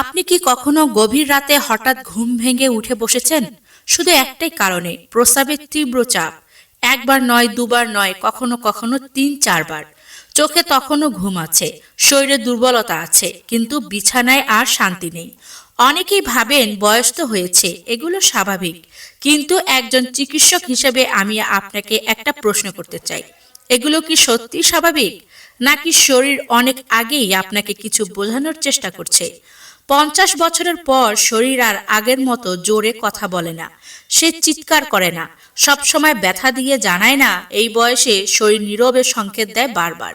আপনি কি কখনো গভীর রাতে হঠাৎ ঘুম ভেঙে উঠে বসেছেন? শুধু একটাই কারণে, প্রস্রাবের তীব্র চাপ। একবার নয়, দুবার নয়, কখনো কখনো তিন, চারবার। চোখে তখনও ঘুম আছে, শরীরে দুর্বলতা আছে, কিন্তু বিছানায় আর শান্তি নেই। অনেকেই ভাবেন বয়স তো হয়েছে, এগুলো স্বাভাবিক। কিন্তু একজন চিকিৎসক হিসেবে আমি আপনাকে একটা প্রশ্ন করতে চাই। এগুলো কি সত্যি স্বাভাবিক? নাকি শরীর অনেক আগেই আপনাকে কিছু বোঝানোর চেষ্টা করছে? পঞ্চাশ বছরের পর শরীর আর আগের মতো জোরে কথা বলে না। সে চিৎকার করে না। সব সময় ব্যথা দিয়ে জানায় না, এই বয়সে শরীর নীরবে সংকেত দেয় বারবার।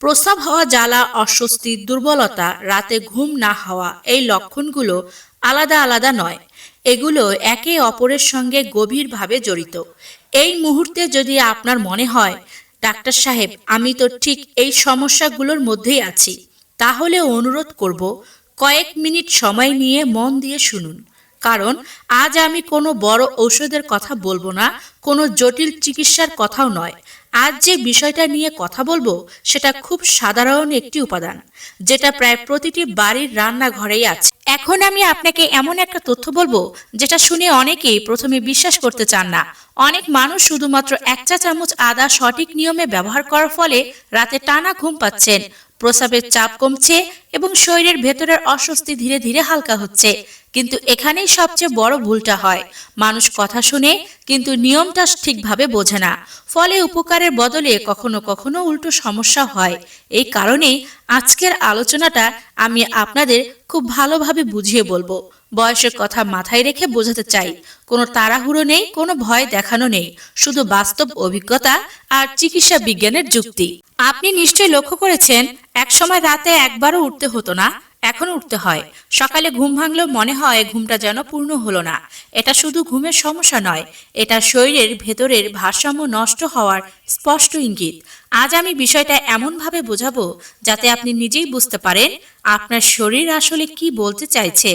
প্রস্রাব হওয়া জ্বালা, অস্বস্তি, দুর্বলতা, রাতে ঘুম না হওয়া, এই লক্ষণগুলো আলাদা আলাদা নয়। এগুলো একে অপরের সঙ্গে গভীরভাবে জড়িত। এই মুহূর্তে যদি আপনার মনে হয়, ডাক্তার সাহেব, আমি তো ঠিক এই সমস্যাগুলোর মধ্যেই আছি, তাহলে অনুরোধ করব কয়েক মিনিট সময় নিয়ে মন দিয়ে শুনুন। কারণ আজ আমি কোনো বড় ঔষধের কথা বলব না, কোনো জটিল চিকিৎসার কথাও নয়। আজ যে বিষয়টা নিয়ে কথা বলব, সেটা খুব সাধারণ একটি উপাদান, যেটা প্রায় প্রতিটি বাড়ির রান্নাঘরেই আছে। এখন আমি আপনাকে এমন একটা তথ্য বলব, যেটা শুনে অনেকেই প্রথমে বিশ্বাস করতে চান না। অনেক মানুষ শুধুমাত্র এক চা চামচ আদা সঠিক নিয়মে ব্যবহার করার ফলে রাতে টানা ঘুম পাচ্ছেন। প্রস্রাবের চাপ কমছে এবং শরীরের ভেতরের অস্বস্তি ধীরে ধীরে হালকা হচ্ছে। কিন্তু এখানেই সবচেয়ে বড় ভুলটা হয়। মানুষ কথা শুনে কিন্তু নিয়মটা ঠিকভাবে বোঝে না। ফলে উপকারের বদলে কখনো কখনো উল্টো সমস্যা হয়। এই কারণেই আজকের আলোচনাটা আমি আপনাদের খুব ভালোভাবে বুঝিয়ে বলব। বয়সের কথা মাথায় রেখে বোঝাতে চাই, কোনো তাড়াহুড়ো নেই, কোনো ভয় দেখানো নেই, শুধু বাস্তব অভিজ্ঞতা আর চিকিৎসা বিজ্ঞানের যুক্তি। আপনি নিশ্চয়ই লক্ষ্য করেছেন, একসময় রাতে একবারও উঠতে হতো না এখন উঠতে হয়। সকালে ঘুম ভাঙলেও মনে হয় ঘুমটা যেন পূর্ণ হলো না। এটা শুধু ঘুমের সমস্যা নয়, এটা শরীরের ভেতরের ভারসাম্য নষ্ট হওয়ার স্পষ্ট ইঙ্গিত। আজ আমি বিষয়টা এমনভাবে বোঝাবো যাতে আপনি নিজেই বুঝতে পারেন আপনার শরীর আসলে কি বলতে চাইছে।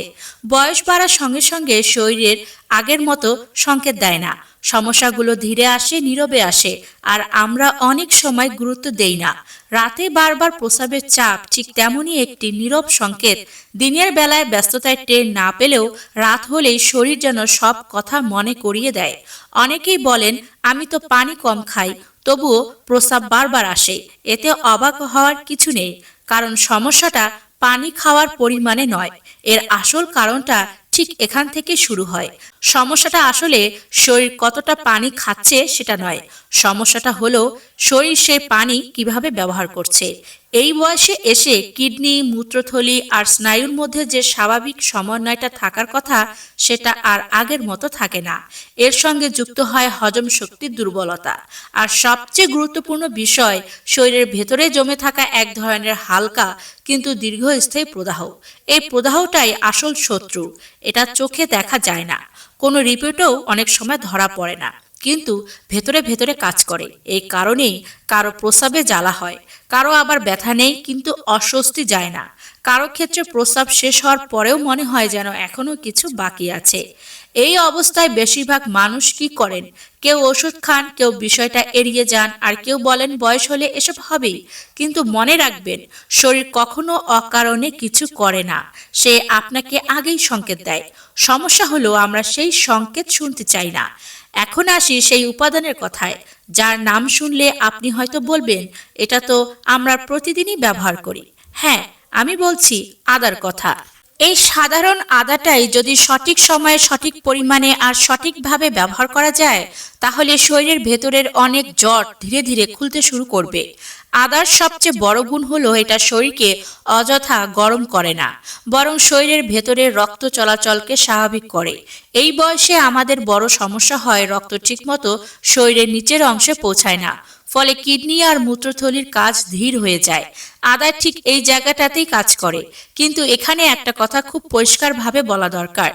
বয়স বাড়ার সঙ্গে সঙ্গে শরীরের আগের মতো সংকেত দেয় না। সমস্যাগুলো ধীরে আসে, নীরবে আসে, আর আমরা অনেক সময় গুরুত্ব দেই না। রাতে বারবার প্রস্রাবের চাপ ঠিক তেমনই একটি নীরব সংকেত। দিনের বেলায় ব্যস্ততায় টের না পেলেও রাত হলেই শরীর যেন সব কথা মনে করিয়ে দেয়। অনেকেই বলেন, আমি তো পানি কম খাই, তবুও প্রস্রাব বারবার আসে। এতে অবাক হওয়ার কিছু নেই। কারণ সমস্যাটা পানি খাওয়ার পরিমাণে নয়। এর আসল কারণটা ঠিক এখান থেকে শুরু হয়। সমস্যাটা আসলে শরীর কতটা পানি খাচ্ছে সেটা নয়। সমস্যাটা হলো শরীর সেই পানি কীভাবে ব্যবহার করছে। এই বয়সে এসে কিডনি, মূত্রথলি আর স্নায়ুর মধ্যে যে স্বাভাবিক সমন্বয়টা থাকার কথা, সেটা আর আগের মতো থাকে না। এর সঙ্গে যুক্ত হয় হজম শক্তির দুর্বলতা। আর সবচেয়ে গুরুত্বপূর্ণ বিষয়, শরীরের ভেতরে জমে থাকা এক ধরনের হালকা কিন্তু দীর্ঘস্থায়ী প্রদাহ। এই প্রদাহটাই আসল শত্রু। এটা চোখে দেখা যায় না। কোনো রিপোর্টেও অনেক সময় ধরা পড়ে না। কিন্তু ভেতরে ভেতরে কাজ করে। এই কারণেই কারও প্রস্রাবে জ্বালা হয়, কারও আবার ব্যথা নেই কিন্তু অস্বস্তি যায় না। কারও ক্ষেত্রে প্রস্রাব শেষ হওয়ার পরেও মনে হয় যেন এখনও কিছু বাকি আছে। এই অবস্থায় বেশিরভাগ মানুষ কি করেন? কেউ ওষুধ খান, কেউ বিষয়টা এড়িয়ে যান, আর কেউ বলেন বয়স হলে এসব হবেই। কিন্তু মনে রাখবেন, শরীর কখনো অকারণে কিছু করে না। সে আপনাকে আগেই সংকেত দেয়। সমস্যা হলো আমরা সেই সংকেত শুনতে চাই না। এখন আসি সেই উপাদানের কথায়। যার নাম শুনলে আপনি হয়তো বলবেন, এটা তো আমরা প্রতিদিনই ব্যবহার করি। হ্যাঁ আমি বলছি আদার কথা। এই সাধারণ আদাটাই যদি সঠিক সময়ে সঠিক পরিমাণে আর সঠিকভাবে ব্যবহার করা যায়, তাহলে শরীরের ভেতরের অনেক জট ধীরে ধীরে খুলতে শুরু করবে। আদার সবচেয়ে বড় গুণ হলো এটা শরীরকে অযথা গরম করে না, বরং শরীরের ভেতরের রক্ত চলাচলকে স্বাভাবিক করে। এই বয়সে আমাদের বড় সমস্যা হয় রক্ত ঠিকমতো শরীরের নিচের অংশে পৌঁছায় না। ফলে কিডনি আর মূত্রথলির কাজ ধীর হয়ে যায়। আদা ঠিক এই জায়গাটাতেই কাজ করে। কিন্তু এখানে একটা কথা খুব পরিষ্কারভাবে বলা দরকার।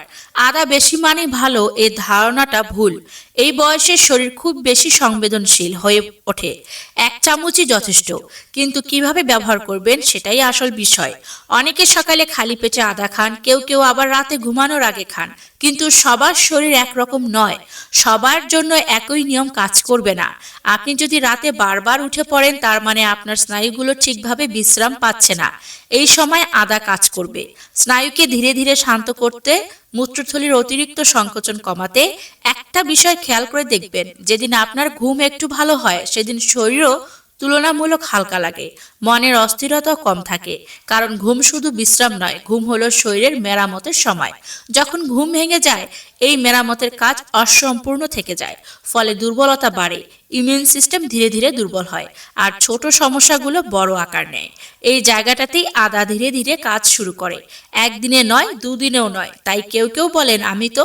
আদা বেশি মানে ভালো এই ধারণাটা ভুল। এই বয়সে শরীর খুব বেশি সংবেদনশীল হয়ে ওঠে। এক চামচই যথেষ্ট। কিন্তু কীভাবে ব্যবহার করবেন সেটাই আসল বিষয়। অনেকে সকালে খালি পেটে আদা খান, কেউ কেউ আবার রাতে ঘুমানোর আগে খান। কিন্তু সবার শরীর একরকম নয়। সবার জন্য একই নিয়ম কাজ করবে না। আপনি যদি রাতে বারবার উঠে পড়েন, তার মানে আপনার স্নায়ুগুলো ঠিকভাবে বিশ্রাম পাচ্ছে না। এই সময় আদা কাজ করবে। স্নায়ুকে ধীরে ধীরে শান্ত করতে, মূত্রথলির অতিরিক্ত সংকোচন কমাতে একটা বিষয় খেয়াল করে দেখবেন, যেদিন আপনার ঘুম একটু ভালো হয়, সেদিন শরীরও তুলনামূলক হালকা লাগে, মনের অস্থিরতা কম থাকে, কারণ ঘুম শুধু বিশ্রাম নয়, ঘুম হলো শরীরের মেরামতের সময়। যখন ঘুম ভেঙে যায়, এই মেরামতের কাজ অসম্পূর্ণ থেকে যায়, ফলে দুর্বলতা বাড়ে ইমিউন সিস্টেম ধীরে ধীরে দুর্বল হয়, আর ছোট সমস্যাগুলো বড় আকার নেয়। এই জায়গাটাতেই আদা ধীরে ধীরে কাজ শুরু করে। একদিনে নয়, দুদিনেও নয়, তাই কেউ কেউ বলেন, আমি তো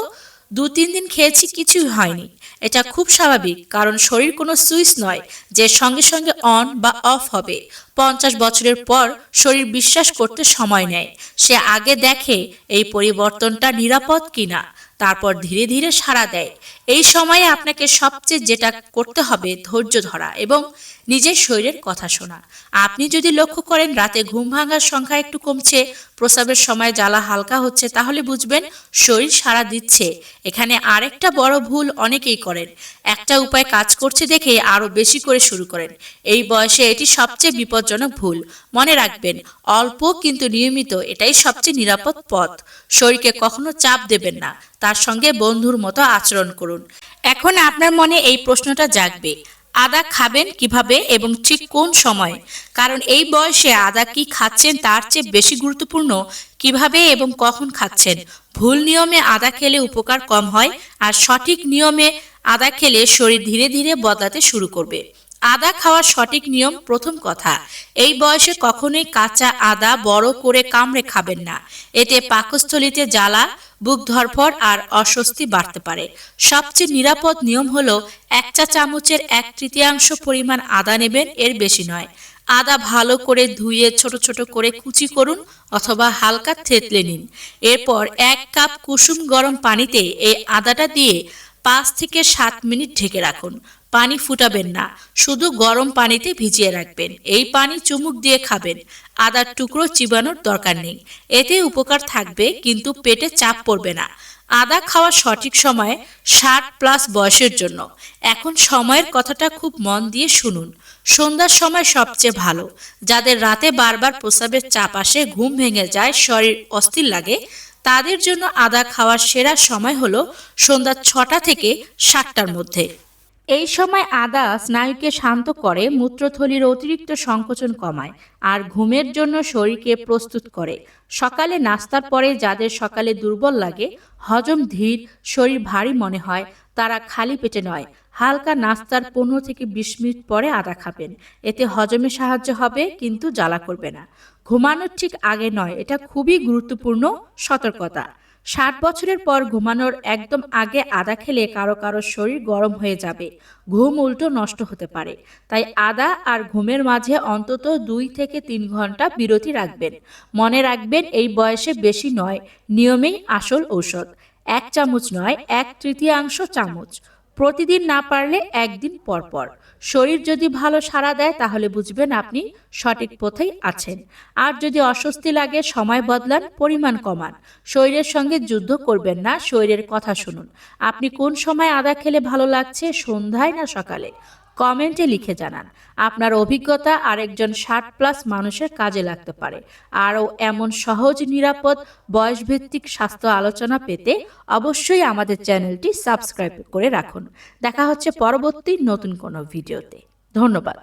দু তিন দিন খেয়েছি, কিছুই হয়নি। এটা খুব স্বাভাবিক, কারণ শরীর কোনো সুইচ নয় যে সঙ্গে সঙ্গে অন বা অফ হবে। পঞ্চাশ বছরের পর শরীর বিশ্বাস করতে সময় নেয়। সে আগে দেখে এই পরিবর্তনটা নিরাপদ কিনা, তারপর ধীরে ধীরে সাড়া দেয়। এই সময়ে আপনাকে সবচেয়ে যেটা করতে হবে ধৈর্য ধরা এবং নিজের শরীরের কথা শোনা। আপনি যদি লক্ষ্য করেন রাতে ঘুম ভাঙার সংখ্যা একটু কমছে, প্রসাবের সময় জ্বালা হালকা হচ্ছে, তাহলে বুঝবেন শরীর সাড়া দিচ্ছে। এখানে আরেকটা বড় ভুল অনেকেই করেন। একটা উপায় কাজ করছে দেখে আরও বেশি করে শুরু করেন। এই বয়সে এটি সবচেয়ে বিপজ্জনক ভুল। মনে রাখবেন, অল্প কিন্তু নিয়মিত এটাই সবচেয়ে নিরাপদ পথ। শরীরকে কখনো চাপ দেবেন না। তার সঙ্গে বন্ধুর মতো আচরণ করুন। এখন আপনার মনে এই প্রশ্নটা জাগবে। আদা খাবেন কীভাবে এবং ঠিক কোন সময়? কারণ এই বয়সে আদা কি খাচ্ছেন তার চেয়ে বেশি গুরুত্বপূর্ণ? কীভাবে এবং কখন খাচ্ছেন? ভুল নিয়মে আদা খেলে উপকার কম হয় আর সঠিক নিয়মে আদা খেলে শরীর ধীরে ধীরে বদলাতে শুরু করবে। আদা খাওয়ার সঠিক নিয়ম প্রথম কথা। এই বয়সে কখনোই কাঁচা আদা বড় করে কামড়ে খাবেন না। এতে পাকস্থলিতে জ্বালা, বুক ধরফর আর অস্বস্তি বাড়তে পারে। সবচেয়ে নিরাপদ নিয়ম হলো এক চা চামচের এক তৃতীয়াংশ পরিমাণ আদা নেবেন, এর বেশি নয়। আদা ভালো করে ধুয়ে ছোট ছোট করে কুচি করুন অথবা হালকা থেতলে নিন। এরপর এক কাপ কুসুম গরম পানিতে এই আদাটা দিয়ে পাঁচ থেকে সাত মিনিট ঢেকে রাখুন। পানি ফুটাবেন না। শুধু গরম পানিতে ভিজিয়ে রাখবেন। এই পানি চুমুক দিয়ে খাবেন। আদার টুকরো চিবানোর দরকার নেই। এতে উপকার থাকবে, কিন্তু পেটে চাপ পড়বে না। আদা খাওয়া সঠিক সময় ষাট প্লাস বয়সের জন্য। এখন সময়ের কথাটা খুব মন দিয়ে শুনুন। সন্ধ্যার সময় সবচেয়ে ভালো। যাদের রাতে বারবার প্রস্রাবের চাপ আসে, ঘুম ভেঙে যায়, শরীর অস্থির লাগে, তাদের জন্য আদা খাওয়ার সেরা সময় হলো সন্ধ্যা ছটা থেকে সাতটার মধ্যে। এই সময় আদা স্নায়ুকে শান্ত করে মূত্রথলির অতিরিক্ত সংকোচন কমায় আর ঘুমের জন্য শরীরকে প্রস্তুত করে। সকালে নাস্তার পরে যাদের সকালে দুর্বল লাগে, হজম ধীর, শরীর ভারী মনে হয়, তারা খালি পেটে নয়, হালকা নাস্তার পনেরো থেকে বিশ মিনিট পরে আদা খাবেন। এতে হজমে সাহায্য হবে, কিন্তু জ্বালা করবে না। ঘুমানোর ঠিক আগে নয়, এটা খুবই গুরুত্বপূর্ণ সতর্কতা। ষাট বছরের পর ঘুমানোর একদম আগে আদা খেলে কারও কারও শরীর গরম হয়ে যাবে। ঘুম উল্টো নষ্ট হতে পারে। তাই আদা আর ঘুমের মাঝে অন্তত দুই থেকে তিন ঘণ্টা বিরতি রাখবেন। মনে রাখবেন এই বয়সে বেশি নয়, নিয়মেই আসল ঔষধ। এক চামচ নয়, এক তৃতীয়াংশ চামচ। প্রতিদিন না পারলে একদিন পরপর পর। শরীর যদি ভালো সাড়া দেয়, তাহলে বুঝবেন আপনি সঠিক পথেই আছেন। আর যদি অস্বস্তি লাগে, সময় বদলান, পরিমাণ কমান। শরীরের সঙ্গে যুদ্ধ করবেন না, শরীরের কথা শুনুন। আপনি কোন সময় আদা খেলে ভালো লাগছে, সন্ধ্যায় না সকালে? কমেন্টে লিখে জানান, আপনার অভিজ্ঞতা আরেকজন ষাট প্লাস মানুষের কাজে লাগতে পারে। আরও এমন সহজ, নিরাপদ, বয়সভিত্তিক স্বাস্থ্য আলোচনা পেতে অবশ্যই আমাদের চ্যানেলটি সাবস্ক্রাইব করে রাখুন। দেখা হচ্ছে পরবর্তী নতুন কোনো ভিডিওতে। ধন্যবাদ।